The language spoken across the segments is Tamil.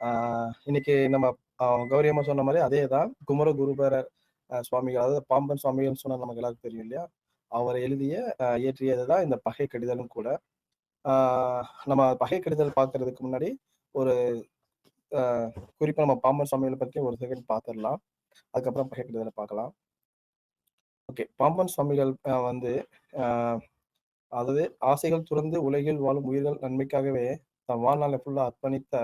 ஆஹ் இன்னைக்கு நம்ம கௌரியம்மா கௌரி அம்மா சொன்ன மாதிரி அதே தான் குமர குருபர சுவாமிகள் அதாவது பாம்பன் சுவாமிகள் சொன்னா நமக்கு எல்லாருக்கும் தெரியும் இல்லையா? அவர் எழுதிய இயற்றியது தான் இந்த பகை கடிதலும் கூட. ஆஹ் நம்ம பகை கடிதல் பார்க்கறதுக்கு முன்னாடி ஒரு ஆஹ் குறிப்பா நம்ம பாம்பன் சுவாமிகளை பற்றி ஒரு செகண்ட் பார்த்துடலாம் அதுக்கப்புறம் பகை கடிதலை பார்க்கலாம். ஓகே பாம்பன் சுவாமிகள் வந்து ஆஹ் அதாவது ஆசைகள் துறந்து உலகில் வாழும் உயிர்கள் நன்மைக்காகவே தன் வாழ்நாளை ஃபுல்லா அர்ப்பணித்த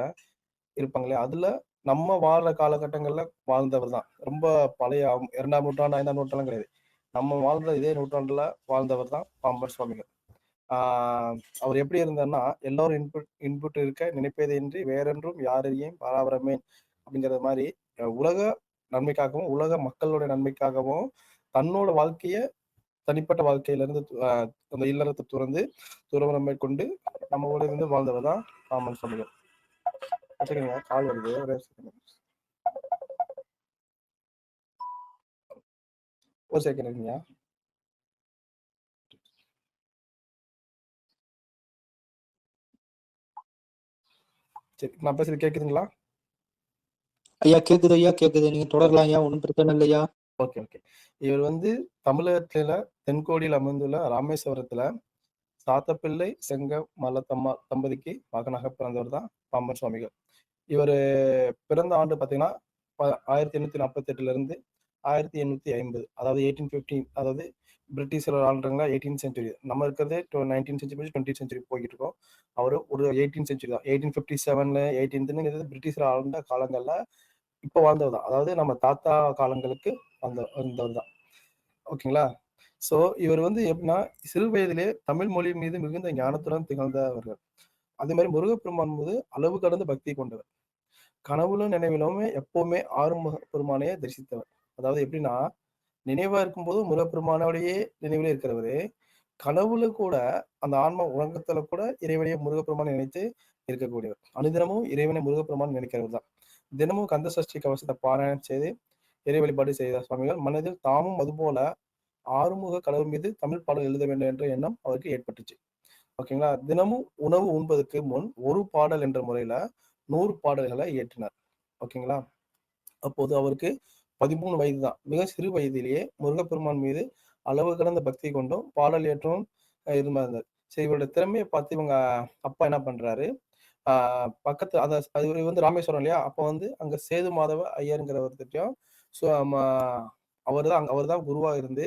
இருப்பாங்களே அதுல நம்ம வாழ்ற காலகட்டங்கள்ல வாழ்ந்தவர் தான். ரொம்ப பழைய இரண்டாம் நூற்றாண்டு ஐந்தாம் நூற்றாண்டு கிடையாது. நம்ம வாழ்ந்த இதே நூற்றாண்டுல வாழ்ந்தவர் தான் பாம்பன் சுவாமிகள். ஆஹ் அவர் எப்படி இருந்தார்னா எல்லோரும் இன்புட் இன்புட் இருக்க நினைப்பதின்றி வேறென்றும் யாரையும் பராபரமே அப்படிங்கிற மாதிரி உலக நன்மைக்காகவும் உலக மக்களுடைய நன்மைக்காகவும் தன்னோட வாழ்க்கைய தனிப்பட்ட வாழ்க்கையிலிருந்து அந்த இல்லறத்தை துறந்து துறவரம் மேற்கொண்டு நம்ம ஊரில் இருந்து வாழ்ந்தவர் தான் பாம்பன் சுவாமிகள். கால் வருது. ஒரே செகண்ட் சரி நான் பேசுறது கேக்குதுங்களா? ஐயா கேக்குது ஐயா கேக்குது. நீங்க தொடரலாம் ஐயா ஒன்றும் பிரச்சனை இல்லையா ஓகே ஓகே. இவர் வந்து தமிழகத்துல தென்கோடியில் அமைந்துள்ள ராமேஸ்வரத்துல சாத்தப்பிள்ளை செங்க மல்லத்தம்மா தம்பதிக்கு மகனாக பிறந்தவர் தான் பாம்பன் சுவாமிகள். இவர் பிறந்த ஆண்டு பார்த்தீங்கன்னா ஆயிரத்தி எண்ணூத்தி நாற்பத்தி எட்டுல இருந்து ஆயிரத்தி எண்ணூத்தி ஐம்பது அதாவது எயிட்டீன் பிப்டீன் அதாவது பிரிட்டிஷர் ஆளுங்களா எயிட்டீன் செஞ்சுரி நம்ம இருக்கிறது நைன்டீன் செஞ்சுரி டுவெண்ட்டி செஞ்சுரி போய்கிட்டு இருக்கோம் அவர் ஒரு எயிட்டீன் செஞ்சுரி தான். எயிட்டீன் ஃபிஃப்டி செவன்ல எயிட்டீன்த்துங்கிறது பிரிட்டிஷர் ஆளுந்த காலங்களில் இப்போ வாழ்ந்தவர் தான். அதாவது நம்ம தாத்தா காலங்களுக்கு வந்த வந்தவர் தான். ஓகேங்களா? சோ இவர் வந்து எப்படின்னா சிறு வயதிலே தமிழ் மொழி மீது மிகுந்த ஞானத்துடன் திகழ்ந்தவர்கள். அதே மாதிரி முருகப்பெருமான் மீது அளவு கடந்த பக்தி கொண்டவர். கனவுலும் நினைவிலுமே எப்பவுமே ஆறுமுக பெருமானையே தரிசித்தவர். அதாவது எப்படின்னா நினைவா இருக்கும்போது முருகப்பெருமானோடையே நினைவிலே இருக்கிறவரு கனவுல கூட அந்த ஆன்ம உறங்கத்துல கூட இறைவனையை முருகப்பெருமானை நினைத்து இருக்கக்கூடியவர். அனுதினமும் இறைவனை முருகப்பெருமான் நினைக்கிறவர் தான். தினமும் கந்த சஷ்டி கவசத்தை பாராயணம் செய்து இறை வழிபாடு செய்த சுவாமிகள் மனதில் தாமும் அதுபோல ஆறுமுக கடவுள் மீது தமிழ் பாடல் எழுத வேண்டும் என்ற எண்ணம் அவருக்கு ஏற்பட்டுச்சு. ஓகேங்களா? தினமும் உணவு உண்பதற்கு முன் ஒரு பாடல் என்ற முறையில நூறு பாடல்களை இயற்றினார். ஓகேங்களா? அப்போது அவருக்கு பதிமூணு வயது தான். மிக சிறு வயதிலேயே முருகப்பெருமான் மீது அளவு கடந்த பக்தி கொண்டும் பாடல் ஏற்றவும் இருந்தார். சரி இவருடைய திறமையை பார்த்து இவங்க அப்பா என்ன பண்றாரு? ஆஹ் பக்கத்து அத அது வந்து ராமேஸ்வரம் இல்லையா? அப்போ வந்து அங்க சேது மாதவ ஐயருங்கிறவர்கிட்டயும் ஸோ அவர் தான் அவர் தான் குருவா இருந்து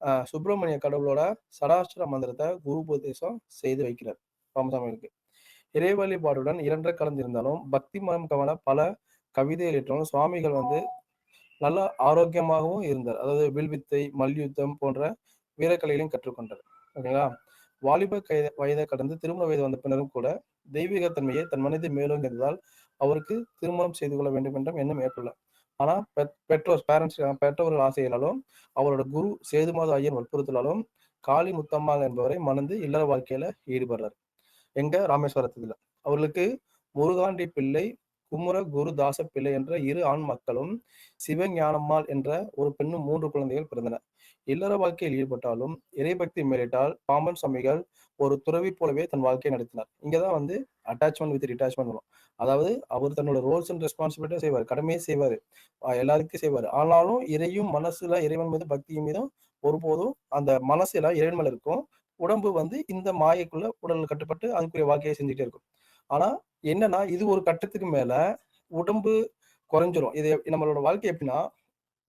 ஆஹ் சுப்பிரமணிய கடவுளோட சடாஷ்டர மந்திரத்தை குரு உபதேசம் செய்து வைக்கிறார். ராமசாமிக்கு இறை வழிபாடுடன் இரண்டு கலந்திருந்தாலும் பக்தி மனம் கவன பல கவிதை எழுத்தாலும் சுவாமிகள் வந்து நல்ல ஆரோக்கியமாகவும் இருந்தார். அதாவது வில்வித்தை மல்யுத்தம் போன்ற வீரக்கலைகளையும் கற்றுக்கொண்டார். ஓகேங்களா? வாலிப கைத வயதை கடந்து திருமண வயது வந்த பின்னரும் கூட தெய்வீகத்தன்மையை தன் மனதில் மேலும் இருந்ததால் அவருக்கு திருமணம் செய்து கொள்ள வேண்டும் என்றும் எண்ணம் ஏற்படலாம் ஆனால் பெற்றோர் பேரண்ட்ஸ் பெற்றோர்கள் ஆசையினாலும் அவரோட குரு சேதுமாத ஐயன் வற்புறுத்தலாலும் காளி முத்தம்மாள் என்பவரை மணந்து இல்லற வாழ்க்கையில ஈடுபடுறார். எங்க ராமேஸ்வரத்துல அவர்களுக்கு முருகாண்டி பிள்ளை குமுர குருதாச பிள்ளை என்ற இரு ஆண் மக்களும் சிவஞானம்மாள் என்ற ஒரு பெண்ணும் மூன்று குழந்தைகள் பிறந்தன. இல்லற வாழ்க்கையில் ஈடுபட்டாலும் இறைபக்தி மேலிட்டால் பாம்பன் சுவாமிகள் ஒரு துறவி போலவே தன் வாழ்க்கையை நடத்தினார். இங்கதான் வந்து அட்டாச்மெண்ட் வித் டிட்டாச்மெண்ட் வரும். அதாவது அவர் தன்னோட ரோல்ஸ் அண்ட் ரெஸ்பான்சிபிலிட்டியும் செய்வார். கடமையை செய்வார். எல்லாருக்கும் செய்வார். ஆனாலும் இறையும் மனசுல இறைவன் மீது பக்தியும் மீதும் ஒருபோதும் அந்த மனசுல இறைவன் மேல இருக்கும். உடம்பு வந்து இந்த மாயைக்குள்ள உடல் கட்டுப்பட்டு அதுக்குரிய வாழ்க்கையை செஞ்சுட்டே இருக்கும். ஆனா என்னன்னா இது ஒரு கட்டத்துக்கு மேல உடம்பு குறைஞ்சிரும். இது நம்மளோட வாழ்க்கை எப்படின்னா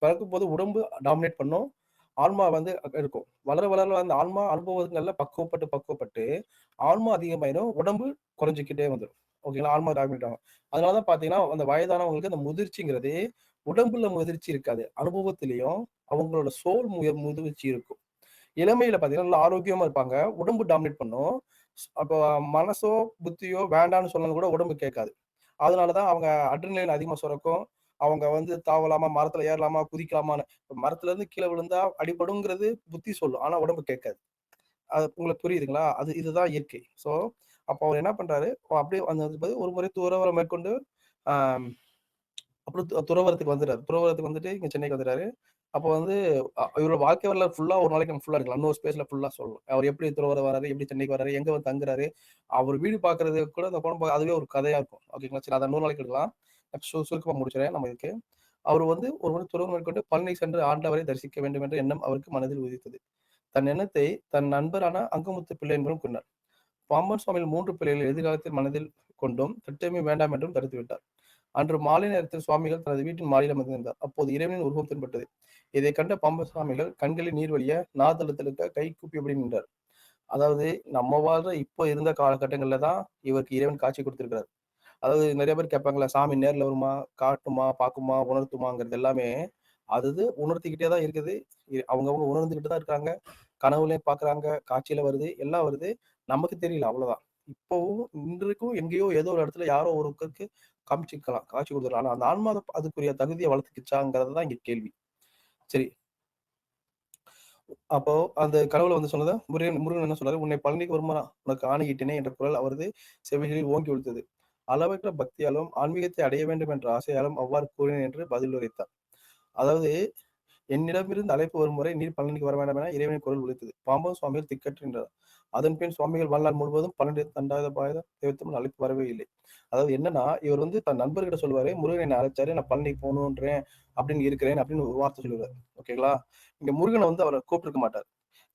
பிறக்கும் போது உடம்பு டாமினேட் பண்ணும். ஆன்மா வந்து இருக்கும். வளர வளர அந்த ஆன்மா அனுபவங்கள்ல பக்குவப்பட்டு பக்குவப்பட்டு ஆன்மா அதிகமாயிடும் உடம்பு குறைஞ்சிக்கிட்டே வந்துடும் ஓகேங்களா ஆன்மா டாமினேட் ஆகும். அதனாலதான் பாத்தீங்கன்னா அந்த வயதானவங்களுக்கு அந்த முதிர்ச்சிங்கிறது உடம்புல முதிர்ச்சி இருக்காது. அனுபவத்திலையும் அவங்களோட சோல் முய முதிர்ச்சி இருக்கும். இளமையில பாத்தீங்கன்னா நல்லா ஆரோக்கியமா இருப்பாங்க. உடம்பு டாமினேட் பண்ணும். அப்போ மனசோ புத்தியோ வேண்டாம்னு சொன்னது கூட உடம்பு கேட்காது. அதனாலதான் அவங்க அட்ரினலின் அதிகமா சுரக்கும். அவங்க வந்து தாவலாமா மரத்துல ஏறலாமா குதிக்கலாமான்னு மரத்துல இருந்து கீழே விழுந்தா அடிபடுங்கிறது புத்தி சொல்லும். ஆனா உடம்பு கேட்காது. அது உங்களுக்கு புரியுதுங்களா? அது இதுதான் இயற்கை. ஸோ அப்போ அவர் என்ன பண்றாரு? அப்படியே அந்த ஒரு முறை தூரவரை மேற்கொண்டு ஆஹ் அப்புறம் துறவரத்துக்கு வந்துட்டாரு துறவரத்துக்கு வந்துட்டு இங்க சென்னைக்கு வந்துட்டாரு அப்போ வந்து இவரோட வாழ்க்கை வரலாறு ஃபுல்லா ஒரு நாளைக்கு நம்ம ஃபுல்லா எடுக்கலாம். இன்னொரு ஸ்பேஸ்ல ஃபுல்லா சொல்லலாம். அவர் எப்படி துறவரம் வராரு, எப்படி சென்னைக்கு வராரு, எங்க வந்து தங்குறாரு, அவர் வீடு பாக்குறது கூட அந்த படம் அதுவே ஒரு கதையா இருக்கும். ஓகேங்களா? சரி அதை நூறு நாளைக்கு எடுக்கலாம். சு சுருக்கமா முடிச்சுறேன் நமக்கு அவர் வந்து ஒரு முறை துறவு மேற்கொண்டு பழனி சென்று ஆண்டவரை தரிசிக்க வேண்டும் என்ற எண்ணம் அவருக்கு மனதில் உதித்தது. தன் எண்ணத்தை தன் நண்பரான அங்குமுத்து பிள்ளை என்பவரிடம் கொண்டார் பாம்பன் சுவாமியின் மூன்று பிள்ளைகளை எதிர்காலத்தில் மனதில் கொண்டும் திட்டமே வேண்டாம் என்றும் தடுத்துவிட்டார். அன்று மாலை நேரத்தில் சுவாமிகள் தனது வீட்டின் மாடியில் அமர்ந்திருந்தார். அப்போது இறைவனின் உருவம் தென்பட்டது. இதை கண்ட பம்ப சுவாமிகள் கண்களில் நீர் வழிய நாதளத்திலுக்க கை கூப்பியபடி நின்றார். அதாவது நம்ம வாழ்ற இப்போ இருந்த காலகட்டங்கள்ல தான் இவருக்கு இறைவன் காட்சி கொடுத்திருக்கிறார் அதாவது நிறைய பேர் கேட்பாங்கல்ல, சாமி நேரில் வருமா, காட்டுமா, பார்க்குமா, உணர்த்துமாங்கிறது எல்லாமே, அது உணர்த்திக்கிட்டே தான் இருக்குது. அவங்கவுங்க உணர்ந்துக்கிட்டு தான் இருக்காங்க. கனவுலயும் பார்க்குறாங்க, காட்சியில வருது, எல்லாம் வருது. நமக்கு தெரியல அவ்வளோதான். இப்போவும் இன்றைக்கும் எங்கேயோ ஏதோ ஒரு இடத்துல யாரோ ஒருத்தருக்கு காமிச்சிக்கலாம் காட்சி குடுத்துருக்கலாம். ஆனா அந்த ஆன்மா அதுக்குரிய தகுதியை வளர்த்துக்கிச்சாங்கிறது தான் இங்க கேள்வி. சரி. அப்போ அந்த கனவுல வந்து சொன்னதை முருகன் முருகன் என்ன சொன்னாரு, "உன்னை பழனிக்கு வருமானா உனக்கு ஆணையிட்டேனே" என்ற குரல் அவரது செவிகளில் ஓங்கி விழுத்தது அளவற்ற பக்தியாலும், ஆன்மீகத்தை அடைய வேண்டும் என்ற ஆசையாலும் அவ்வாறு கூறினேன் என்று பதில் உரைத்தார். அதாவது என்னிடமிருந்து அழைப்பு வரும் முறை நீர் பழனிக்கு வர வேண்டாம் என இறைவனின் குரல் உழைத்தது பாம்பன் சுவாமிகள் திக்கற்று நின்றார். அதன்பின் சுவாமிகள் வாழ்நாள் முழுவதும் பழனி தண்டாயுதபாணி தெய்வத்திடம் அழைப்பு வரவே இல்லை. அதாவது என்னன்னா, இவர் வந்து தன் நண்பர்கிட்ட சொல்லுவாரு, "முருகன் என்ன அழைச்சாரு, நான் பழனிக்கு போகணுன்றேன் அப்படின்னு இருக்கிறேன்" அப்படின்னு ஒரு வார்த்தை சொல்லுவாரு. ஓகேங்களா? இங்க முருகனை வந்து அவரை கூப்பிட்டுருக்க மாட்டார்.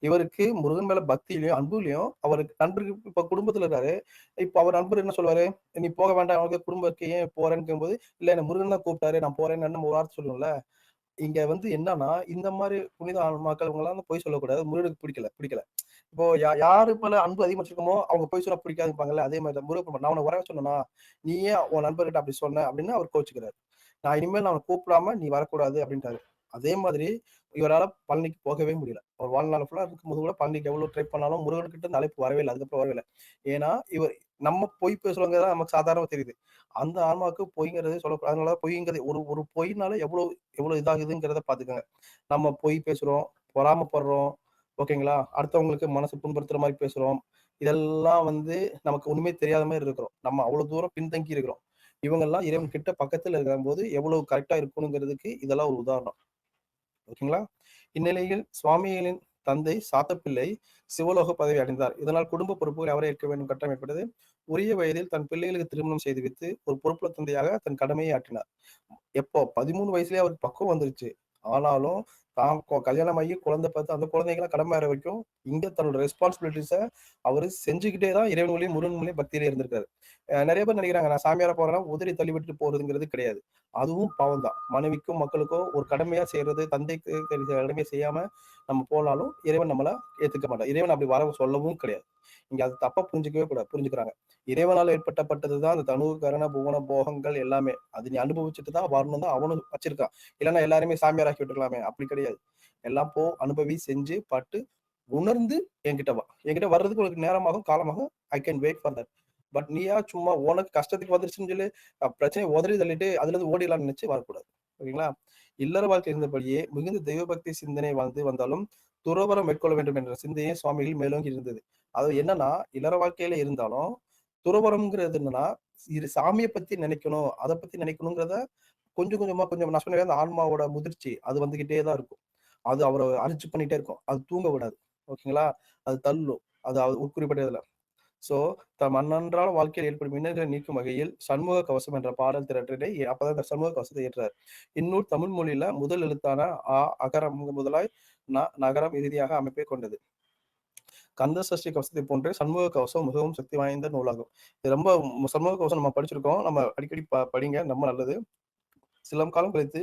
இவருக்கு முருகன் மேல பக்தியிலையும் அன்புலையும் அவருக்கு நண்பருக்கு இப்ப குடும்பத்துல இருக்காரு. இப்ப அவர் நண்பர் என்ன சொல்லுவாரு, "நீ போக வேண்டாம், அவனுக்கு குடும்பத்துக்கு ஏன் போறேன்னு?" கேட்கும்போது, "இல்ல என்ன முருகன் தான் கூப்பிட்டாரு, நான் போறேன்னு" நம்ம ஒரு வார்த்தை சொல்லுவோம்ல. இங்க வந்து என்னன்னா, இந்த மாதிரி புனித ஆன்மாக்கள் இவங்கலாம் வந்து பொய் சொல்லக்கூடாது. முருகனுக்கு பிடிக்கல பிடிக்கல. இப்போ யாரு மேல அன்பு அதிகமா வச்சிருக்கோமோ, அவங்க பொய் சொல்ல பிடிக்காதுப்பாங்கல்ல அதே மாதிரி தான் முருகன் "நான் உன்ன வரவே சொன்னேனா? நீ ஏன் உன் நண்பர்கிட்ட அப்படி சொன்ன?" அப்படின்னு அவர் கோச்சுக்கிறாரு "நான் இனிமேல் நான் கூப்பிடாம நீ வரக்கூடாது" அப்படின்ட்டாரு. அதே மாதிரி இவரால் பழனிக்கு போகவே முடியல. அவர் வாழ்நாள் ஃபுல்லாக இருக்கும்போது கூட பழனிக்கு எவ்வளோ ட்ரை பண்ணாலும் முருகன்கிட்ட இந்த அழைப்பு வரவே இல்லை அதுக்கப்புறம் வரவே இல்லை ஏன்னா, இவர் நம்ம பொய் பேசுறவங்க தான் நமக்கு சாதாரணமாக தெரியுது. அந்த ஆன்மாவுக்கு பொய்ங்கிறது சொல்ல அதனால பொய்ங்கிறது ஒரு ஒரு பொய்னால எவ்வளோ எவ்வளோ இதாகுதுங்கிறத பார்த்துக்கோங்க நம்ம பொய் பேசுகிறோம் பொறாமைப்படுறோம், ஓகேங்களா? அடுத்தவங்களுக்கு மனசு புண்படுத்துற மாதிரி பேசுகிறோம் இதெல்லாம் வந்து நமக்கு உண்மை தெரியாத மாதிரி இருக்கிறோம். நம்ம அவ்வளோ தூரம் பின்தங்கி இருக்கிறோம். இவங்கெல்லாம் இறைவன் கிட்ட பக்கத்தில் இருக்கும்போது எவ்வளவு கரெக்டாக இருக்கணுங்கிறதுக்கு இதெல்லாம் ஒரு உதாரணம். ஓகேங்களா? இந்நிலையில் சுவாமிகளின் தந்தை சாத்தப்பிள்ளை சிவலோக பதவி அடைந்தார். இதனால் குடும்ப பொறுப்புகள் அவரை ஏற்க வேண்டும் கட்டம் ஏற்பட்டது. உரிய வயதில் தன் பிள்ளைகளுக்கு திருமணம் செய்து வைத்து, ஒரு பொறுப்புல தந்தையாக தன் கடமையை ஆற்றினார். எப்போ 13 வயசுலயே அவருக்கு பக்குவம் வந்துருச்சு. ஆனாலும் தான் கல்யாணம் ஆகி குழந்தை பார்த்து அந்த குழந்தைங்கலாம் கடமையாற வரைக்கும், இங்க தன்னோட ரெஸ்பான்சிபிலிட்டிஸை அவரு செஞ்சுக்கிட்டே தான் இறைவன் மூலியம், முருகன் மூலியம் பக்தியிலே இருந்திருக்காரு. நிறைய பேர் நினைக்கிறாங்க நான் சாமியாரா போறேன்னா உதறி தள்ளி விட்டுட்டு போறதுங்கிறது கிடையாது. அதுவும் பாவம் தான். மனைவிக்கும், மக்களுக்கும் ஒரு கடமையா செய்யறது தந்தைக்கு தெரிஞ்ச செய்யாம நம்ம போனாலும், இறைவன் நம்மள ஏத்துக்க மாட்டார். இறைவன் அப்படி வர சொல்லவும் கிடையாது. இங்க அது தப்பா புரிஞ்சுக்கவே கூடாது புரிஞ்சுக்கிறாங்க. இறைவனால ஏற்பட்டப்பட்டது தான் அந்த தனு, கரண, புவன, போகங்கள் எல்லாமே. அது நீ அனுபவிச்சுட்டு தான் வரணும் தான் அவனும் வச்சிருக்கான். இல்லைன்னா எல்லாருமே சாமியார் ஆக்கி அப்படி கிடையாது. எல்லாம் போ, அனுபவி, செஞ்சு, பட்டு, உணர்ந்து என்கிட்ட வா. என்கிட்ட வர்றதுக்கு உனக்கு நேரமாகும், காலமாகும். I can wait for that. But நீயா சும்மா உனக்கு கஷ்டத்துக்கு வந்துருச்சுன்னு சொல்லி, பிரச்சனை உதறி தள்ளிட்டு அதுலருந்து ஓடிடலாம்னு நினைச்சு வரக்கூடாது. ஓகேங்களா? இல்லற வாழ்க்கை இருந்தபடியே மிகுந்த தெய்வ பக்தி சிந்தனை வாழ்ந்து வந்தாலும், துறவரம் மேற்கொள்ள வேண்டும் என்ற சிந்தையே சுவாமிகள் மேலோங்கி இருந்தது. அது என்னன்னா, இல்லற வாழ்க்கையில இருந்தாலும், துறவரம்ங்கிறது என்னன்னா, இது சாமியை பத்தி நினைக்கணும், அதை பத்தி நினைக்கணுங்கிறத கொஞ்சம் கொஞ்சமா கொஞ்சம் நான் சொன்னேன்ல அந்த ஆன்மாவோட முதிர்ச்சி, அது வந்துகிட்டே தான் இருக்கும். அது அவரை அரிச்சு பண்ணிட்டே இருக்கும். அது தூங்க விடாது. ஓகேங்களா? அது தள்ளும். அது அவ உட்குறிப்பிட்ட இதுல. சோ தம் அன்னன்றாட வாழ்க்கையில் ஏற்படும் இன்னல்களை நீக்கும் வகையில் சண்முக கவசம் என்ற பாடல் திரட்டினை அப்பதான் இந்த சண்முக கவசத்தை ஏற்றார் இந்நூல் தமிழ் மொழியில முதல் எழுத்தான அ, அகரம் முதலாய் ந, நகரம் இறுதியாக அமைப்பைக் கொண்டது. கந்த சஷ்டி கவசத்தை போன்றே சண்முக கவசம் மிகவும் சக்தி வாய்ந்த நூலாகும். இது ரொம்ப சண்முக கவசம் நம்ம படிச்சிருக்கோம். நம்ம அடிக்கடி ப படிங்க. ரொம்ப நல்லது. சிலம் காலம் கழித்து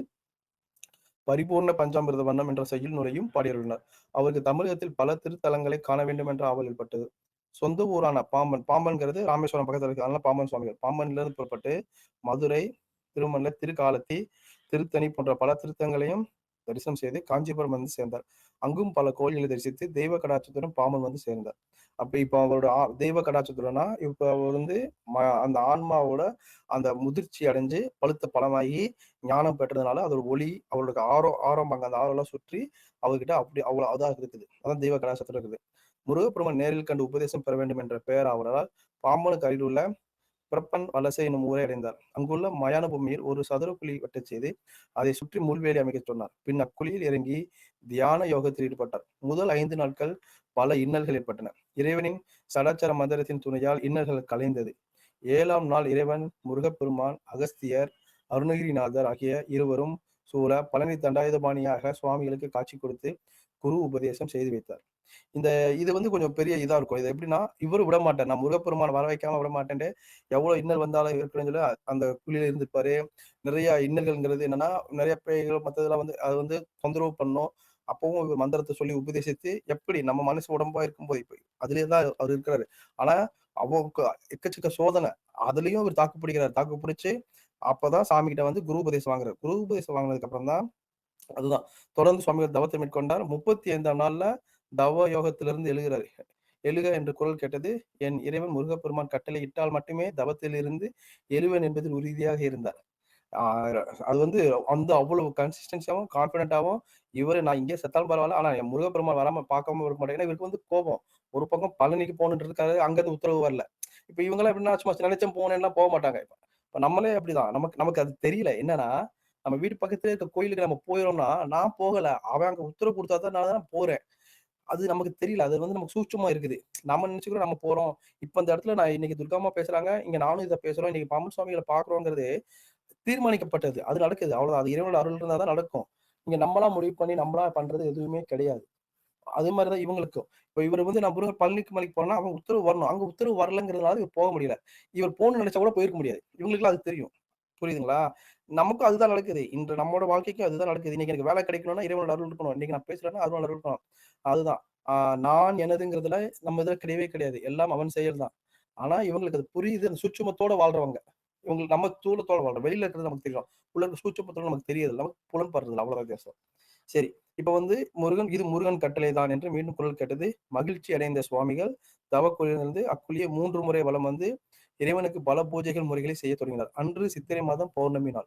பரிபூர்ண பஞ்சாமிர்த வண்ணம் என்ற செய்யுள் நூலையும் பாடியுள்ளனர் அவருக்கு தமிழகத்தில் பல திருத்தலங்களை காண வேண்டும் என்ற ஆவல் ஏற்பட்டது. சொந்த ஊரான பாம்பன் பாம்பன்ங்கிறது ராமேஸ்வரம் பக்கத்துல இருக்கு. அதனால பாம்பன் சுவாமிகள். பாம்பன்லேருந்து புறப்பட்டு மதுரை, திருமண திருக்காலத்தி, திருத்தணி போன்ற பல திருத்தங்களையும் தரிசனம் செய்து காஞ்சிபுரம் வந்து சேர்ந்தார். அங்கும் பல கோயில்களை தரிசித்து தெய்வ கடாட்சத்துடன் பாம்பன் வந்து சேர்ந்தார். அப்ப இப்ப அவரோட ஆ தெய்வ கடாட்சத்துடனா, இப்ப அவர் வந்து ம அந்த ஆன்மாவோட அந்த முதிர்ச்சி அடைஞ்சு, பழுத்த பழமாகி, ஞானம் பெற்றதுனால அதோட ஒளி, அவரோட ஆரோ ஆரம்பாங்க. அந்த ஆரோலாம் சுற்றி அவர்கிட்ட அப்படி அவ்வளவு அதாக இருக்குது. அதான் தெய்வ கடாட்சத்துல இருக்குது. முருகப்பெருமான் நேரில் கண்டு உபதேசம் பெற வேண்டும் என்ற பெயர் ஆவலால் பாம்பனுக்கு அருகிலுள்ள பிரப்பன் வலசை என்னும் ஊரை அடைந்தார். அங்குள்ள மயான பூமியில் ஒரு சதுர குழி வெட்டச் செய்து அதை சுற்றி முள்வேலி அமைக்கச் சொன்னார். பின் அக்குழியில் இறங்கி தியான யோகத்தில் ஈடுபட்டார். முதல் ஐந்து நாட்கள் பல இன்னல்கள் ஏற்பட்டன. இறைவனின் சடாச்சர மந்திரத்தின் துணையால் இன்னல்கள் கலைந்தது. ஏழாம் நாள் இறைவன் முருகப்பெருமான் அகஸ்தியர் அருணகிரிநாதர் ஆகிய இருவரும் சூழ பழனி தண்டாயுதபாணியாக சுவாமிகளுக்கு காட்சி கொடுத்து குரு உபதேசம் செய்து வைத்தார். இந்த இது வந்து கொஞ்சம் பெரிய இதா இருக்கும். இது எப்படின்னா இவரு விட மாட்டேன் நான் முருகப்பெருமான் வர வைக்காம விட மாட்டேன்ட்டு எவ்வளவு இன்னல் வந்தாலும் இருக்குன்னு சொல்லி அந்த குழியில இருந்துப்பாரு நிறைய இன்னல்கள்ங்கிறது என்னன்னா நிறைய பேய்கள் மத்ததெல்லாம் வந்து அது வந்து தொந்தரவு பண்ணும். அப்பவும் இவர் மந்திரத்தை சொல்லி உபதேசித்து எப்படி நம்ம மனசு உடம்பா இருக்கும்போது இப்ப அதுலயே தான் அவர் இருக்கிறாரு. ஆனா அவருக்கு எக்கச்சக்க சோதனை. அதுலயும் அவர் தாக்கு பிடிக்கிறார். தாக்கு பிடிச்சு அப்பதான் சாமி கிட்ட வந்து குரு உபதேசம் வாங்குறாரு. குரு உபதேசம் வாங்கினதுக்கு அப்புறம் தான் அதுதான். தொடர்ந்து சுவாமிகள் தவத்தை மேற்கொண்டார். முப்பத்தி ஐந்தாம் நாள்ல தவ யோகத்திலிருந்து எழுகிறார் எழுக என்று குரல் கேட்டது என் இறைவன் முருகப்பெருமான் கட்டளை இட்டால் மட்டுமே தவத்திலிருந்து எழுவன் என்பதில் உறுதியாக இருந்தார். அது வந்து அந்த அவ்வளவு கன்சிஸ்டன்சியாவும் கான்பிடண்டாவும் இவரு நான் இங்கே செத்தாலும் பரவாயில்ல ஆனா என் முருகப்பெருமான் வராம பார்க்காம இருக்க மாட்டேன். ஏன்னா இவருக்கு வந்து கோபம். ஒரு பக்கம் பழனிக்கு போகணுன்றதுக்காக அங்கிருந்து உத்தரவு வரல. இப்ப இவங்கெல்லாம் எப்படின்னா சும்மா நினைச்சம் போனேன்னா போக மாட்டாங்க. இப்ப நம்மளே அப்படிதான். நமக்கு நமக்கு அது தெரியல. என்னன்னா நம்ம வீட்டு பக்கத்துல இருக்க கோயிலுக்கு நம்ம போயிரோம்னா நான் போகல. அவன் அங்க உத்தரவு கொடுத்தா தான் நான் தான் போறேன். அது நமக்கு தெரியல. அது வந்து நமக்கு சூட்சமா இருக்குது. நம்ம நினைச்சுக்கிறோம் நம்ம போறோம். இப்ப இந்த இடத்துல நான் இன்னைக்கு துர்காமா பேசுறாங்க. இங்க நானும் இதை பேசுறோம். இன்னைக்கு பாம்பன் சுவாமிகளை பாக்குறோங்கிறது தீர்மானிக்கப்பட்டது. அது நடக்குது. அவ்வளவுதான். அது இறைவனோட அருள் இருந்தா தான் நடக்கும். இங்க நம்மளா முடிவு பண்ணி நம்மளா பண்றது எதுவுமே கிடையாது. அதே மாதிரிதான் இவங்களுக்கும். இப்ப இவர் வந்து நான் முருகர் பழனிக்கு மலைக்கு போனா அவங்க உத்தரவு வரணும். அங்க உத்தரவு வரலங்கிறதுனால இவர் போக முடியல. இவர் போகணும்னு நினைச்சா கூட போயிருக்க முடியாது. இவங்களுக்கு அது தெரியும். புரியுதுங்களா? நமக்கும் அதுதான் நடக்குது. இன்று நம்மளோட வாழ்க்கைக்கும் அதுதான் நடக்குது. இன்னைக்கு எனக்கு வேலை கிடைக்கணும்னா இறைவனோட அருள் இருக்கணும். இன்னைக்கு நான் பேசுறேன்னா அருள் அருள் இருக்கணும். அதுதான். நான் எனதுங்கிறதுல நம்ம இதுல கிடையவே கிடையாது. எல்லாம் அவன் செயல் தான் ஆனா இவங்களுக்கு அது புரியுது. அந்த சுற்றுமத்தோட வாழ்றவங்க. இவங்களுக்கு நம்ம தூளத்தோட வாழ்றோம் வெளியில இருக்கிறது நமக்கு தெரியும். உள்ள இருக்க நமக்கு தெரியாது. நமக்கு புலன்படுறது அவ்வளவுதான் வித்தியாசம். சரி. இப்ப வந்து முருகன் இது முருகன் கட்டளை தான் என்று மீண்டும் குரல் கேட்டது. மகிழ்ச்சி அடைந்த சுவாமிகள் தவக்குழியிலிருந்து அக்குழியை மூன்று முறை வளம் வந்து இறைவனுக்கு பல பூஜைகள் முறைகளை செய்ய தொடங்கினார். அன்று சித்திரை மாதம் பௌர்ணமி நாள்.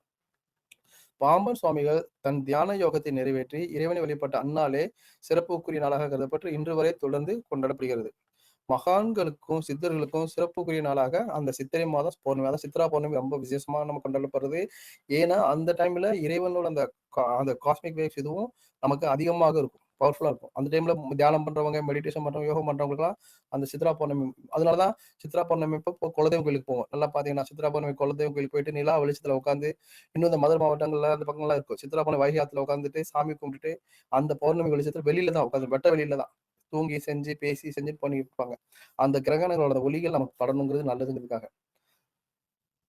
பாம்பன் சுவாமிகள் தன் தியான யோகத்தை நிறைவேற்றி இறைவனை வழிபட்ட அந்நாளே சிறப்புக்குரிய நாளாக கருதப்பட்டு இன்று வரை தொடர்ந்து கொண்டாடப்படுகிறது. மகான்களுக்கும் சித்தர்களுக்கும் சிறப்புக்குரிய நாளாக அந்த சித்திரை மாதம் பௌர்ணமி அதாவது சித்ரா பௌர்ணமி ரொம்ப விசேஷமாக நம்ம கொண்டாடப்படுறது. ஏன்னா அந்த டைம்ல இறைவனோட அந்த கா- அந்த காஸ்மிக் வேவ்ஸ் இதுவும் நமக்கு அதிகமாக இருக்கும். பவர்ஃபுல்லாக இருக்கும். அந்த டைமில் தியானம் பண்ணுறவங்க மெடிடேஷன் பண்ணுறவங்க யோகம் பண்றவங்களுக்குலாம் அந்த சித்ரா பௌர்ணமி அதனாலதான் சித்ரா பௌர்ணமி இப்போ குலதெய்வ கோயிலுக்கு போவோம். நல்லா பார்த்தீங்கன்னா சித்ரா பௌர்ணமி குலதெய்வ கோயிலுக்கு போயிட்டு நிலா வெளிச்சத்தில் உட்காந்து இன்னும் இந்த மதுரை மாவட்டங்களில் அந்த பக்கம்லாம் இருக்கும். சித்ரா பௌர்ணமி வைகாத்தில் உட்காந்துட்டு சாமி கும்பிட்டுட்டு அந்த பௌர்ணமி வெளிச்சத்தில் வெளியில தான் உட்காந்து வெட்ட வெளியில தான் தூங்கி செஞ்சு பேசி செஞ்சு பண்ணி இருப்பாங்க. அந்த கிரகணங்களோட ஒளிகள் நமக்கு படணுங்கிறது நல்லதுங்கிறதுக்காக.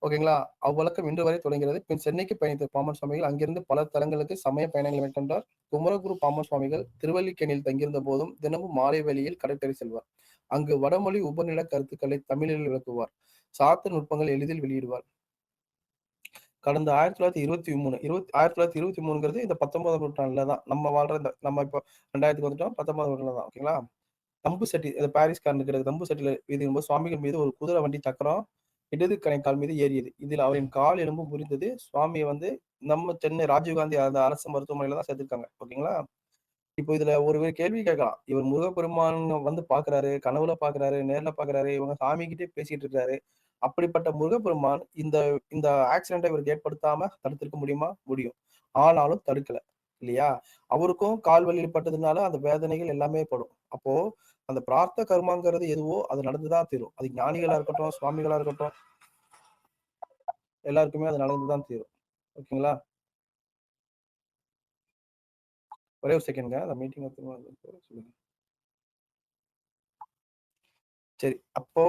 ஓகேங்களா? அவ்வழக்கம் இன்று வரை தொடங்கிறது பின் சென்னைக்கு பயணித்த பாமன் சுவாமிகள் அங்கிருந்து பல தலங்களுக்கு சமய பயணங்களை மேற்கொண்டார். குமரகுரு பாமன் சுவாமிகள் திருவல்லிக்கேணியில் தங்கியிருந்த போதும் தினமும் மாலை வேளையில் கடற்கரை செல்வார். அங்கு வடமொழி உபநில கருத்துக்களை தமிழில் விளக்குவார். சாத்த நுட்பங்கள் எளிதில் வெளியிடுவார். கடந்த ஆயிரத்தி தொள்ளாயிரத்தி இருபத்தி மூணு இருபத்தி ஆயிரத்தி தொள்ளாயிரத்தி இருபத்தி மூணுங்கிறது இந்த பத்தொன்பதாம் நூற்றாண்டுல தான். நம்ம வாழ்ற இந்த நம்ம இப்போ ரெண்டாயிரத்துக்கு வந்துட்டோம். பத்தொன்பதாம் நூற்றாண்டுல தான். ஓகேங்களா? தம்பு செட்டி இந்த பாரிஸ்காரன் இருக்கிற தம்பு சட்டியில வீதிக்கும்போது சுவாமிகள் மீது ஒரு குதிரை வண்டி சக்கரம் இடது கணைக்கால் மீது ஏறியது. இதில் அவரின் கால் எலும்பு புரிந்தது சுவாமியை வந்து நம்ம சென்னை ராஜீவ்காந்தி அந்த அரசு மருத்துவமனையில தான் சேர்த்திருக்காங்க. ஓகேங்களா? இப்போ இதுல ஒரு கேள்வி கேட்கலாம். இவர் முருகப்பெருமான் வந்து பாக்குறாரு கனவுல பாக்குறாரு நேர்ல பாக்குறாரு இவங்க சாமி கிட்டே பேசிட்டு இருக்காரு. அப்படிப்பட்ட முருகப்பெருமான் இந்த இந்த ஆக்சிடென்ட்டை இவருக்கு ஏற்படுத்தாம தடுத்திருக்க முடியுமா? முடியும். ஆனாலும் தடுக்கல. இல்லையா? அவருக்கும் கால் வலியில் பட்டதுனால அந்த வேதனைகள் எல்லாமே படும். அப்போ அந்த பிரார்த்த கர்மாங்கிறது எதுவோ அது நடந்துதான் தீரும். அது ஞானிகளா இருக்கட்டும் சுவாமிகளா இருக்கட்டும் எல்லாருக்குமே அது நடந்துதான் தீரும். ஓகேங்களா? ஒரே ஒரு செகண்ட்ங்க அந்த மீட்டிங் சொல்லுங்க. சரி. அப்போ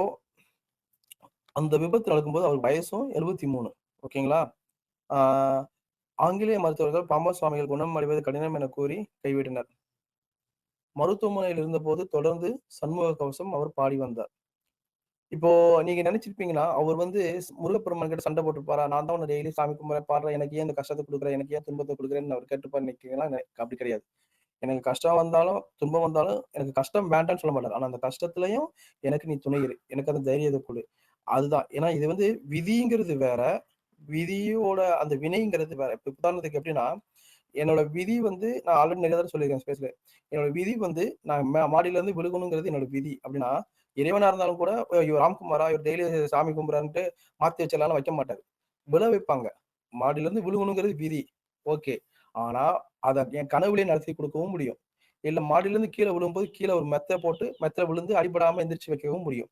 அந்த விபத்து நடக்கும்போது அவர் வயசும் எழுபத்தி மூணு. ஓகேங்களா? ஆங்கிலேய மருத்துவர்கள் பாம்பா சுவாமிகள் குணம் அடைவது கடினம் என கூறி கைவிட்டனர். மருத்துவமனையில் இருந்தபோது தொடர்ந்து சண்முக கவசம் அவர் பாடி வந்தார். இப்போ நீங்க நினைச்சிருப்பீங்கன்னா அவர் வந்து முருகப்பெருமான் கிட்ட சண்டை போட்டுப்பாரா? நான் தான் உன்னை டெய்லி சாமி கும்பிட பாடுறேன். எனக்கு ஏன் இந்த கஷ்டத்தை கொடுக்குறேன் எனக்கு ஏன் துன்பத்தை கொடுக்குறேன்னு அவர் கேட்டுப்பாரு. நிற்கிறீங்களா அப்படி கிடையாது. எனக்கு கஷ்டம் வந்தாலும் துன்பம் வந்தாலும் எனக்கு கஷ்டம் வேண்டாம்னு சொல்ல மாட்டார். ஆனா அந்த கஷ்டத்துலயும் எனக்கு நீ துணை எனக்கு அந்த தைரியத்தை கொடு. அதுதான். ஏன்னா இது வந்து விதிங்கிறது வேற. விதியோட அந்த வினைங்கிறது வேற. இப்ப உதாரணத்துக்கு எப்படின்னா என்னோட விதி வந்து நான் ஆல்ரெடி நிறைய தடவை சொல்லியிருக்கேன் ஸ்பேஸ்ல என்னோட விதி வந்து நான் மா- மாடியில இருந்து விழுகணுங்கிறது என்னோட விதி அப்படின்னா இறைவனா இருந்தாலும் கூட இவர் ராம்குமாரா, இவர் டெய்லி சாமி கும்பிடுறாருன்ட்டு மாத்தி வச்சிடலாம்னு வைக்க மாட்டாரு. விழ வைப்பாங்க. மாடியிலேருந்து விழுகணுங்கிறது விதி. ஓகே. ஆனா, அதை என் கனவுலேயே நடத்தி கொடுக்கவும் முடியும். இல்ல மாடியிலேருந்து கீழே விழும்போது கீழே ஒரு மெத்தை போட்டு மெத்தை விழுந்து அடிபடாம எந்திரிச்சு வைக்கவும் முடியும்.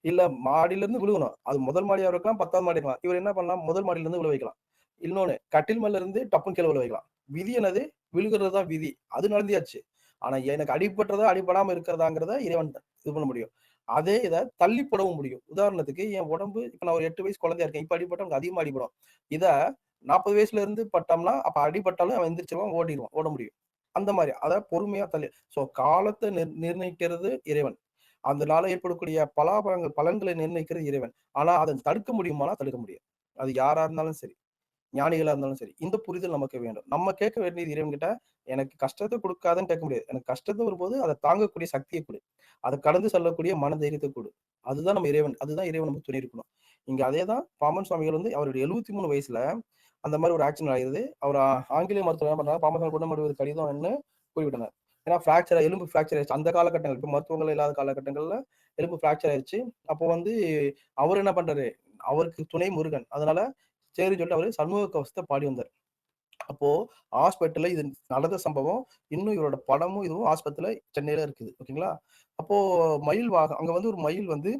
இல்ல மாடியிலேருந்து விழுகணும். அது முதல் மாடியா இருக்கலாம், பத்தாவது மாடி இருக்கலாம். இவர் என்ன பண்ணலாம், முதல் மாடியிலேருந்து விழ வைக்கலாம். இன்னொன்னு கட்டில் மேல இருந்து டப்புன்னு கீழ விழ வைக்கலாம். விதி என்னது? விழுகுறது தான் விதி. அது நடந்தியாச்சு. ஆனா எனக்கு அடிபட்டுறதா அடிபடாம இருக்கிறதாங்கிறத இறைவன் இது பண்ண முடியும். அதே இதை தள்ளி போடவும் முடியும். உதாரணத்துக்கு என் உடம்பு இப்ப நான் ஒரு எட்டு வயசு குழந்தையா இருக்கேன். இப்ப அடிபட்டா எனக்கு அதிகமா அடிபடும். இத 40 வயசுல இருந்து பட்டோம்னா, அப்ப அடிபட்டாலும் அவன் எந்திரிச்சிருவான் ஓடிடுவான் ஓட முடியும். அந்த மாதிரி அத பொறுமையா தள்ளி சோ காலத்தை நிர் நிர்ணயிக்கிறது இறைவன். அதனால ஏற்படக்கூடிய பலாபலங்கள் பலன்களை நிர்ணயிக்கிறது இறைவன். ஆனா அதை தடுக்க முடியுமானா தடுக்க முடியும் அது யாரா இருந்தாலும் சரி. ஞானிகளா இருந்தாலும் சரி. இந்த புரிதல் நமக்கு வேண்டும். நம்ம கேட்க வேண்டியது இறைவன்கிட்ட, எனக்கு கஷ்டத்த குடுக்காதன்னு கேட்க முடியாது. எனக்கு கஷ்டத்த வரும்போது அத தாங்கக்கூடிய சக்திய குடு. அத கடந்து செல்லக்கூடிய மன தைரியத்த குடு. அதுதான் நம்ம இறைவன். அதுதான் இறைவன் நமக்கு துணை இருக்கணும். இங்க அதே தான் பாம்பன் சுவாமிகள் வந்து அவருடைய 73 வயசுல அந்த மாரி ஒரு ஆக்சிடென்ட் ஆயிருது. அவர் ஆங்கிலேய மருத்துவர் என்ன பண்றாங்க, பாம்பன் சாமி குணமடைவது கடிதம்ன்னு குறிப்பிட்டனர். ஏன்னா ஃப்ராக்சர் எலும்பு ஃப்ராக்சர் ஆயிருச்சு. அந்த காலகட்டங்கள் இப்ப மருத்துவங்கள் இல்லாத காலகட்டங்கள்ல எலும்பு ஃப்ராக்சர் ஆயிருச்சு. அப்போ வந்து அவரு என்ன பண்றாரு, அவருக்கு துணை முருகன். அதனால சரின்னு சொல்லிட்டு அவர் சண்முக கவசத்தை பாடி வந்தார் அப்போ ஹாஸ்பிட்டல்ல இது நடந்த சம்பவம். இன்னும் இவரோட படமும், இதுவும் ஆஸ்பத்திரியில சென்னையில இருக்குது. ஓகேங்களா? அப்போ மயில் வாக அங்க வந்து ஒரு மயில் வந்து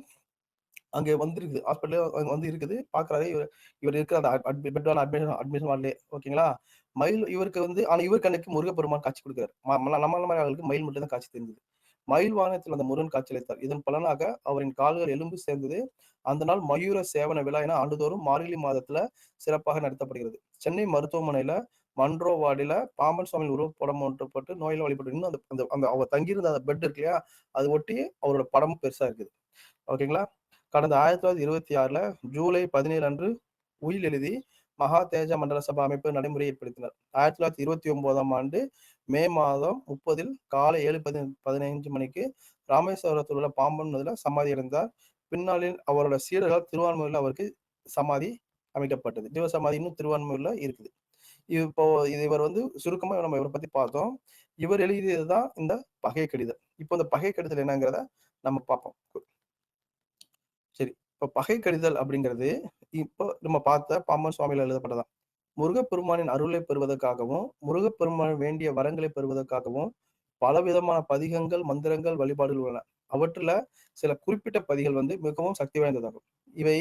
அங்க வந்துருக்குது ஹாஸ்பிட்டல்ல வந்து இருக்குது. பாக்குறாரு இவர் இவர் இருக்கிற அந்த அட் அட்மிஷன் அட்மிஷன் வார்ட்லயே. ஓகேங்களா? மயில் இவருக்கு வந்து ஆனா இவர் கண்ணுக்கு முருகப்பெருமான் காட்சி கொடுக்குறாரு நம்ம நம்ம ஆளுக்கு மயில் மட்டும் தான் காட்சி தெரிஞ்சது. மயில் வாகனத்தில் அந்த முருகன் காட்சியளித்தார். இதன் பலனாக அவரின் கால்கள் எலும்பு சேர்ந்தது. அந்த நாள் மயூர சேவன விழா என ஆண்டுதோறும் மார்கழி மாதத்துல சிறப்பாக நடத்தப்படுகிறது. சென்னை மருத்துவமனையில மன்றோ வார்டில பாம்பன் சுவாமி ஒன்று ஒட்டப்பட்டு நோயில் வழிபட்டு அந்த அந்த அந்த அவர் தங்கியிருந்த அந்த பெட் இருக்கு இல்லையா? அது ஒட்டி அவரோட படமும் பெருசா இருக்குது. ஓகேங்களா? கடந்த 1926ல ஜூலை 17 அன்று உயில் எழுதி மகா தேஜ மண்டல சபா அமைப்பு நடைமுறை ஏற்படுத்தினார். 1929ஆம் ஆண்டு மே மாதம் 30ல் காலை 7:15 மணிக்கு ராமேஸ்வரத்தில் உள்ள பாம்பன் இதுல சமாதி அடைந்தார். பின்னாளில் அவரோட சீடர்கள் திருவான்மையில் அவருக்கு சமாதி அமைக்கப்பட்டது. ஜீவசமாதி இன்னும் திருவான்மையில் இருக்குது. இப்போ இது இவர் வந்து சுருக்கமாக நம்ம இவரை பற்றி பார்த்தோம். இவர் எழுதியது தான் இந்த பகை கடிதல். இப்போ இந்த பகை கடிதல் என்னங்கிறத நம்ம பார்ப்போம். சரி. இப்போ பகை கடிதல் அப்படிங்கிறது, இப்போ நம்ம பார்த்த பாம்பன் சுவாமியில் எழுதப்பட்டதான் முருகப்பெருமானின் அருளை பெறுவதற்காகவும், முருகப்பெருமான் வேண்டிய வரங்களை பெறுவதற்காகவும் பலவிதமான பதிகங்கள், மந்திரங்கள், வழிபாடுகள் உள்ளன. அவற்றுல சில குறிப்பிட்ட பதிகள் வந்து மிகவும் சக்தி வாய்ந்ததாகும். இவை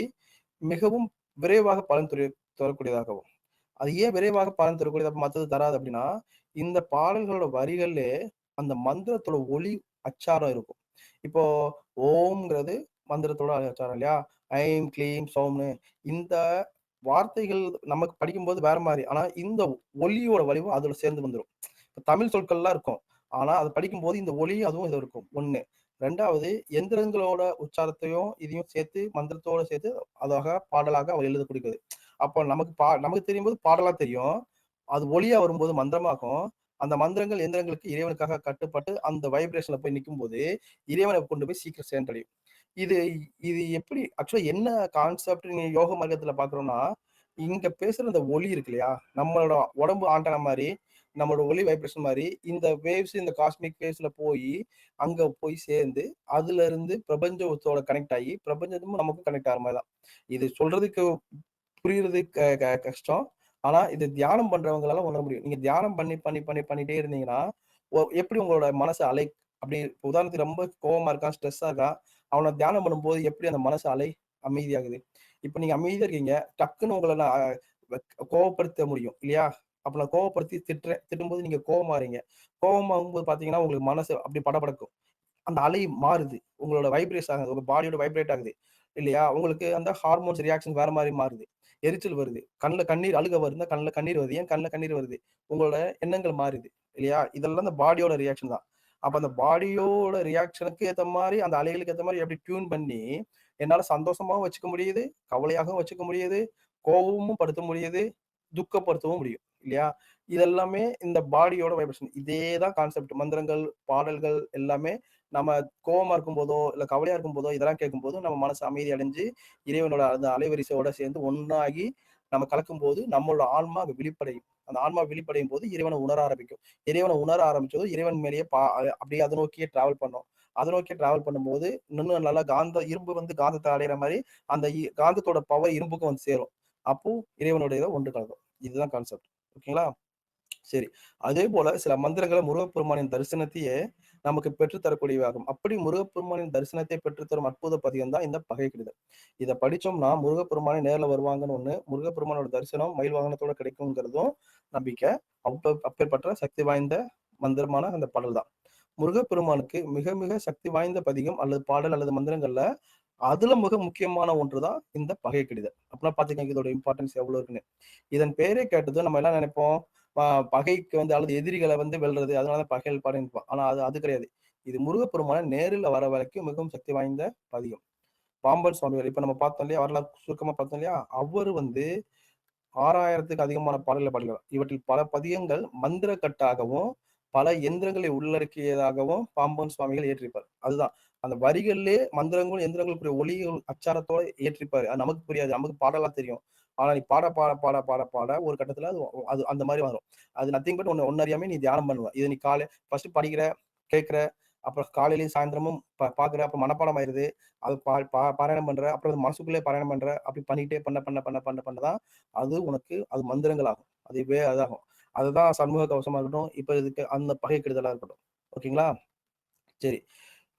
மிகவும் விரைவாக பலன் துறை தரக்கூடியதாகவும். அது ஏன் விரைவாக பலன் தரக்கூடியதாக மற்றது தராது அப்படின்னா, இந்த பாடல்களோட வரிகளிலே அந்த மந்திரத்தோட ஒளி அச்சாரம் இருக்கும். இப்போ ஓம்ங்கிறது மந்திரத்தோட அச்சாரம் இல்லையா? ஐம், க்ளீம், சோம்னு இந்த வார்த்தைகள் நமக்கு படிக்கும்போது வேற மாதிரி ஆனா இந்த ஒலியோட வலிவு அதோட சேர்ந்து வந்துடும் இப்ப தமிழ் சொற்கள்லாம் இருக்கும். ஆனா அத படிக்கும்போது இந்த ஒலி அதுவும் இது இருக்கும். 1. 2வது எந்திரங்களோட உச்சாரத்தையும், இதையும் சேர்த்து மந்திரத்தோட சேர்த்து அதாக பாடலாக அவர் கொடுக்குது அப்போ நமக்கு பா நமக்கு தெரியும் போது பாடலா தெரியும். அது ஒளியா வரும்போது மந்திரமாகும். அந்த மந்திரங்கள் எந்திரங்களுக்கு இறைவனுக்காக கட்டுப்பட்டு அந்த வைப்ரேஷன்ல போய் நிற்கும் போது இறைவனை கொண்டு போய் சீக்கிரம் சேர்ந்தடையும். இது இது எப்படி ஆக்சுவலா என்ன கான்செப்ட் நீங்க யோக மார்க்கத்துல பாக்குறோம்னா இங்க பேசுற இந்த ஒலி இருக்கு இல்லையா? நம்மளோட உடம்பு ஆண்டான மாதிரி நம்மளோட ஒலி வைப்ரேஷன் மாதிரி இந்த வேவ்ஸ் இந்த காஸ்மிக் வேவ்ஸ்ல போய் அங்க போய் சேர்ந்து, அதுல இருந்து பிரபஞ்சத்தோட கனெக்ட் ஆகி, பிரபஞ்சமும் நமக்கும் கனெக்ட் ஆகிற மாரி தான். இது சொல்றதுக்கு புரியறது க க கஷ்டம். ஆனா இது தியானம் பண்றவங்களால உணர முடியும். நீங்க தியானம் பண்ணி, பண்ணி, பண்ணி பண்ணிட்டே இருந்தீங்கன்னா, எப்படி உங்களோட மனசு அலை அப்படி உதாரணத்துக்கு ரொம்ப கோவமா இருக்கான், ஸ்ட்ரெஸ்ஸா இருக்கான். அவனை தியானம் பண்ணும்போது எப்படி அந்த மனசு அலை அமைதியாகுது. இப்போ நீங்க அமைதியா இருக்கீங்க. டக்குன்னு உங்களை நான் கோவப்படுத்த முடியும் இல்லையா? அப்ப நான் கோவப்படுத்தி திட்டுறேன். திட்டும்போது நீங்க கோவமாறீங்க. கோவமாகும்போது பார்த்தீங்கன்னா, உங்களுக்கு மனசு அப்படி படபடக்கும். அந்த அலை மாறுது. உங்களோட வைப்ரேஷன் ஆகுது. உங்க பாடியோட வைப்ரேட் ஆகுது. இல்லையா? உங்களுக்கு அந்த ஹார்மோன்ஸ் ரியாக்ஷன் வேற மாதிரி மாறுது. எரிச்சல் வருது. கண்ணில் கண்ணீர் அழுக வருதுன்னா, கண்ணில் கண்ணீர் வருது. ஏன் கண்ணில் கண்ணீர் வருது? உங்களோட எண்ணங்கள் மாறுது. இல்லையா? இதெல்லாம் அந்த பாடியோட ரியாக்ஷன் தான். அப்ப அந்த பாடியோட ரியாக்ஷனுக்கு ஏத்த மாதிரி அந்த அலைகளுக்கு ஏத்த மாதிரி எப்படி டியூன் பண்ணி, என்னால சந்தோஷமாவும் வச்சுக்க முடியுது, கவலையாகவும் வச்சுக்க முடியுது, கோபமும் படுத்த முடியுது, துக்கப்படுத்தவும் முடியும். இல்லையா? இதெல்லாமே இந்த பாடியோட வைப்ரேஷன். இதே தான் கான்செப்ட். மந்திரங்கள், பாடல்கள் எல்லாமே நம்ம கோவமா இருக்கும்போதோ, இல்ல கவலையா இருக்கும்போதோ, இதெல்லாம் கேட்கும்போது நம்ம மனசு அமைதி அடைஞ்சு, இறைவனோட அந்த அலைவரிசையோட சேர்ந்து ஒன்றாகி நம்ம கலக்கும் போது நம்மளோட ஆன்மா அங்க விழிப்படையும் அந்த ஆன்மா வெளிப்படையும் போது இறைவனை உணர ஆரம்பிக்கும். இறைவனை உணர ஆரம்பிச்சதும் இறைவன் மேலேயே பா அப்படியே அதை நோக்கியே டிராவல் பண்ணும். அதை நோக்கி டிராவல் பண்ணும்போது இன்னும் நல்லா காந்த இரும்பு வந்து காந்தத்தை அடையிற மாதிரி அந்த இ- காந்தத்தோட பவர் இரும்புக்கும் வந்து சேரும். அப்போ இறைவனுடைய இதை ஒன்று கலக்கும் இதுதான் கான்செப்ட் ஓகேங்களா சரி. அதே போல சில மந்திரங்களை முருகப்பெருமானின் தரிசனத்தையே நமக்கு பெற்றுத்தரக்கூடியவாகும் அப்படி முருகப்பெருமானின் தரிசனத்தை பெற்றுத்தரும் அற்புத பதிகம் தான் இந்த பகை கடிதம் இதை படிச்சோம்னா முருகப்பெருமானை நேர்ல வருவாங்கன்னு ஒண்ணு முருகப்பெருமானோட தரிசனம் மயில் வாகனத்தோட கிடைக்குங்கிறதும் நம்பிக்கை. அப்ப அப்பேற்பட்ட சக்தி வாய்ந்த மந்திரமான அந்த பாடல் தான் முருகப்பெருமானுக்கு மிக மிக சக்தி வாய்ந்த பதிகம் அல்லது பாடல் அல்லது மந்திரங்கள்ல அதுல மிக முக்கியமான ஒன்றுதான் இந்த பகை கடிதம் அப்படின்னா பாத்துக்கங்க இதோட இம்பார்ட்டன்ஸ் எவ்வளவு இருக்குன்னு. இதன் பேரே கேட்டதும் நம்ம எல்லாம் நினைப்போம் பகைக்கு வந்து அல்லது எதிரிகளை வந்து வெல்றது அதனால பகையில் பாடம் ஆனா அது அது கிடையாது. இது முருகப்பெருமான நேரில் வர வரைக்கும் மிகவும் சக்தி வாய்ந்த பதிகம். பாம்பன் சுவாமிகள் இப்ப நம்ம பார்த்தோம் இல்லையா வரலாறு சுருக்கமா பார்த்தோம் இல்லையா அவர் வந்து ஆறாயிரத்துக்கு அதிகமான பாடல்களை பாடுகிறார் இவற்றில் பல பதிகங்கள் மந்திரக்கட்டாகவும் பல எந்திரங்களை உள்ளடக்கியதாகவும் பாம்பன் சுவாமிகள் ஏற்றிருப்பார் அதுதான். அந்த வரிகளிலே மந்திரங்களும் எந்திரங்களுக்குரிய ஒளிகள் அச்சாரத்தோட ஏற்றிருப்பாரு அது நமக்கு புரியாது. நமக்கு பாடலாம் தெரியும். ஆனா நீ பாட பாட பாட பாட பாட ஒரு கட்டத்துல அது அது அந்த மாதிரி வரும். அது நத்திங் பட் ஒன்னு ஒன்னறியாம நீ தியானம் பண்ணுவ. இது நீ காலை ஃபர்ஸ்ட் படிக்கிற கேட்கிற அப்புறம் காலையிலயும் சாயந்தரமும் பாக்குற அப்புறம் மனப்பாடம் ஆயிருது அது பா பா- பாராயணம் பண்ற அப்புறம் அது மனசுக்குள்ளே பாராயணம் பண்ற அப்படி பண்ணிக்கிட்டே பண்ண பண்ண பண்ண பண்ண பண்ணதான் அது உனக்கு அது மந்திரங்கள் ஆகும் அது வே அதாகும். அதுதான் சண்முக கவசமா இருக்கட்டும் இப்ப இதுக்கு அந்த பகை கெடுதலா இருக்கட்டும். ஓகேங்களா? சரி.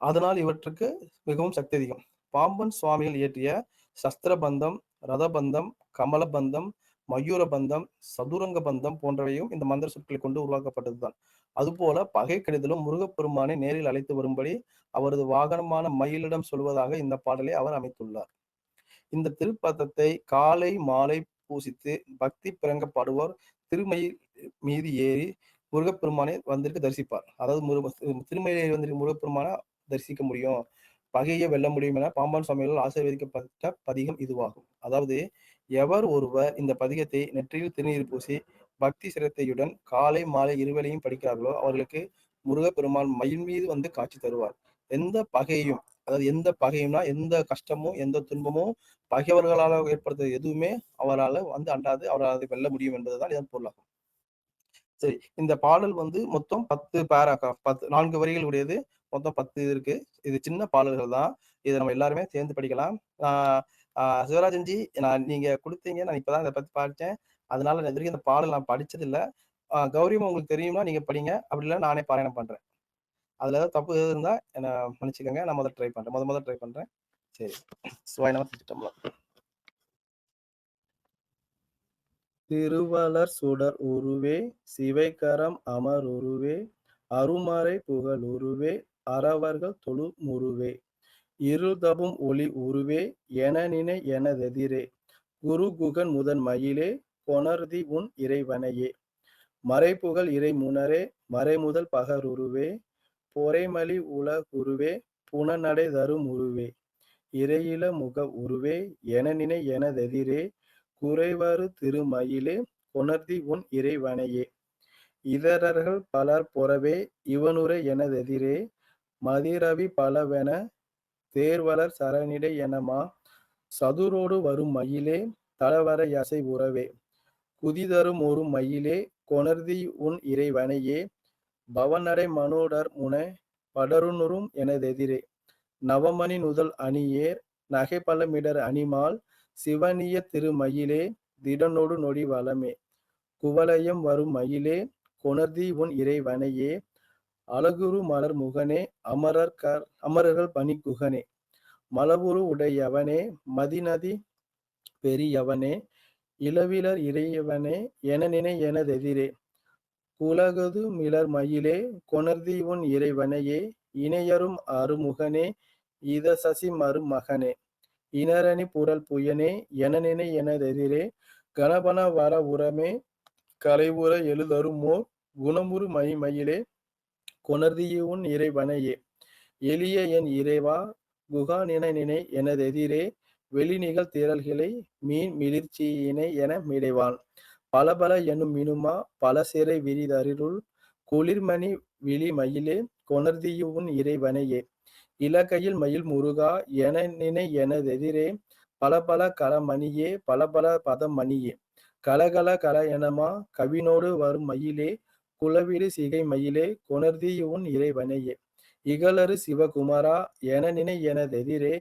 அதனால் இவற்றுக்கு மிகவும் சக்தி அதிகம். பாம்பன் சுவாமிகள் இயற்றிய சஸ்திரபந்தம் ரதபந்தம் கமலபந்தம் மயூரபந்தம் சதுரங்க பந்தம் போன்றவையும் இந்த மந்திர சொற்களை கொண்டு உருவாக்கப்பட்டதுதான். அதுபோல பகை கடிதலும் முருகப்பெருமானை நேரில் அழைத்து வரும்படி அவரது வாகனமான மயிலிடம் சொல்வதாக இந்த பாடலை அவர் அமைத்துள்ளார். இந்த திருப்பதத்தை காலை மாலை பூசித்து பக்தி பிறங்க பாடுவோர் திருமயில் மீது ஏறி முருகப்பெருமானை வந்திருக்கு தரிசிப்பார். அதாவது முருக திருமயில் ஏறி வந்திருக்க முருகப்பெருமானை தரிசிக்க முடியும். பகையை வெல்ல முடியும் என பாம்பான் சுவாமிகள் ஆசீர்வதிக்கப்பட்ட பதிகம் இதுவாகும். அதாவது எவர் ஒருவர் இந்த பதிகத்தை நெற்றியில் திருநீர் பூசி பக்தி சிரத்தையுடன் காலை மாலை இருவேளையும் படிக்கிறார்களோ அவர்களுக்கு முருகப்பெருமான் மயில் மீது வந்து காட்சி தருவார். எந்த பகையும் அதாவது எந்த பகையும்னா எந்த கஷ்டமும் எந்த துன்பமும் பகைவர்களால் ஏற்படுத்த எதுவுமே அவரால் வந்து அண்டாது. அவரால் வெல்ல முடியும் என்பதுதான் இதன் பொருளாகும். சரி இந்த பாடல் வந்து மொத்தம் பத்து பேராகிராஃப் பத்து நான்கு வரிகள் உடையது. மொத்தம் பத்து இது இருக்கு. இது சின்ன பாடல்கள் தான். இதை நம்ம எல்லாருமே சேர்ந்து படிக்கலாம். ஆஹ் ஆஹ் சிவராஜன்ஜி நான் நீங்க கொடுத்தீங்க. நான் இப்பதான் இதை பத்தி படித்தேன் அதனால நான் வரைக்கும் இந்த பாடல் நான் படிச்சது இல்ல கௌரியம் உங்களுக்கு தெரியும்னா நீங்க படிங்க. அப்படி இல்லை நானே பாராயணம் பண்றேன். அதுல ஏதாவது தப்பு எது இருந்தா என்ன மன்னிச்சுக்கோங்க. நான் முதல்ல ட்ரை பண்றேன். முத முதல் ட்ரை பண்றேன். சரி. சுவாயினமா திட்டம்லாம் சுடர் உருவே சிவைக்கரம் அமர் உருவே அருமறை புகழ் உருவே அறவர்கள் தொழு முருவே இருதபும் ஒளி உருவே எனநினை எனதெதிரே. குரு குகன் முதன் மயிலே கொணர்தி உன் இறைவனையே. மறைப்புகழ் இறை முனரே மறைமுதல் பகருருவே. பொறைமலி உலகுருவே புனநடை தரும் உருவே இறையில முக உருவே எனநினை எனதெதிரே. குறைவரு திருமயிலே கொணர்தி உன் இறைவனையே. இதரர்கள் பலர் பொறவே இவனுரை எனதெதிரே. மதிரவி பலவென தேர்வலர் சரணிடை எனமா? சதுரோடு வரும் மயிலே தளவர யசை உறவே. குதிதரும் ஒரு மயிலே கொணர்தி உன் இறைவனையே. பவநடை மனோடர் முன படருணுறும் எனதெதிரே. நவமணி நுதல் அணியேர் நகைப்பலமிடர் அணிமால் சிவனிய திருமயிலே திடனோடு நொடி வளமே. குவலயம் வரும் மயிலே கொணர்தி உன் இறைவனையே. அழகுரு மலர் முகனே அமரர் கர் அமரர்கள் பணிக்குகனே மலபுரு உடையவனே மதிநதி பெரியவனே இளவிலர் இறையவனே என நினை எனதெதிரே. குலகது மிளர் மயிலே கொணர்தி உன் இறைவனையே இணையரும் அருமுகனே இத சசி மருமகனே. இனரணி புரல் புயனே என நினை எனதெதிரே. கணபன வர உரமே கலைவுற எழுதருமோர் குணமுறு மயிலே மயிலே கொணர்தியுன் இறைவனையே. எளிய என் இறைவா குகா நினை நினை எனதெதிரே வெளிநிகழ் திரள்களை மீன் மிளிர்ச்சியினை என மிடைவான். பல பல எனும் மினுமா பல சிறை விரிதருள் குளிர்மணி விழி மயிலே கொணர்தியுன் இறைவனையே. இலக்கையில் மயில் முருகா என நினை எனதெதிரே பல பல கலமணியே பல பல பதமணியே கலகல கல எனமா கவினோடு வரும் மயிலே குளவிடு சிகை மயிலே கொணர்தி உன் இறைவனையே. இகலரு சிவகுமாரா என நினை எனதெதிரே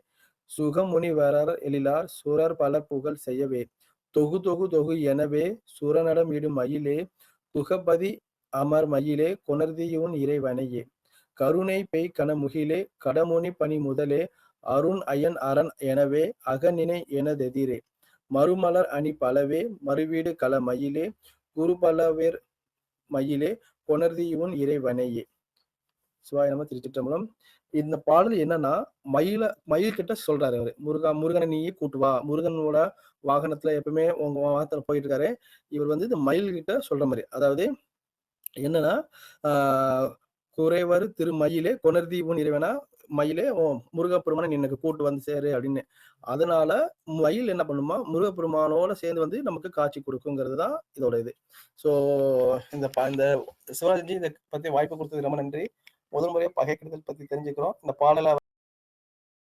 சுகமுனிவரர் எழிலார் சுரர் பல புகழ் செய்யவே. தொகு தொகு தொகு எனவே சுரநடம் இடும் மயிலே துகபதி அமர் மயிலே கொணர்தியுன் இறைவனையே. கருணை பெய் கனமுகிலே கடமுனி பணி முதலே அருண் அயன் அரண் எனவே அகநினை எனதெதிரே. மறுமலர் அணி பலவே மறுவீடு கள மயிலே குருபலவேர் மயிலே கொணர்தியுன் இறைவனையே. சிவாய நம்ம திருச்சிற்றம்பலம். இந்த பாடல் என்னன்னா மயில மயில் கிட்ட சொல்றாரு அவரு. முருகா முருகனை நீயே கூட்டு வா. முருகனோட வாகனத்துல எப்பவுமே உங்க வாகனத்துல போயிட்டு இருக்காரு இவர் வந்து இந்த மயில் கிட்ட சொல்ற மாதிரி. அதாவது என்னன்னா ஆஹ் குறைவர் திருமயிலே கொணர்தீபன் இறைவனா மயிலே ஓ முருகப்பெருமானை நீ எனக்கு கூட்டு வந்து சேரு அப்படின்னு. அதனால மயில் என்ன பண்ணுமா முருகப்பெருமானோட சேர்ந்து வந்து நமக்கு காட்சி கொடுக்குங்கிறது தான் இதோட இது. ஸோ இந்த ப- இந்த சிவராஜி இதை பத்தி வாய்ப்பு கொடுத்தது ரொம்ப நன்றி. முதல் முறையா பகை கெடுதல் பத்தி தெரிஞ்சுக்கிறோம். இந்த பாடலை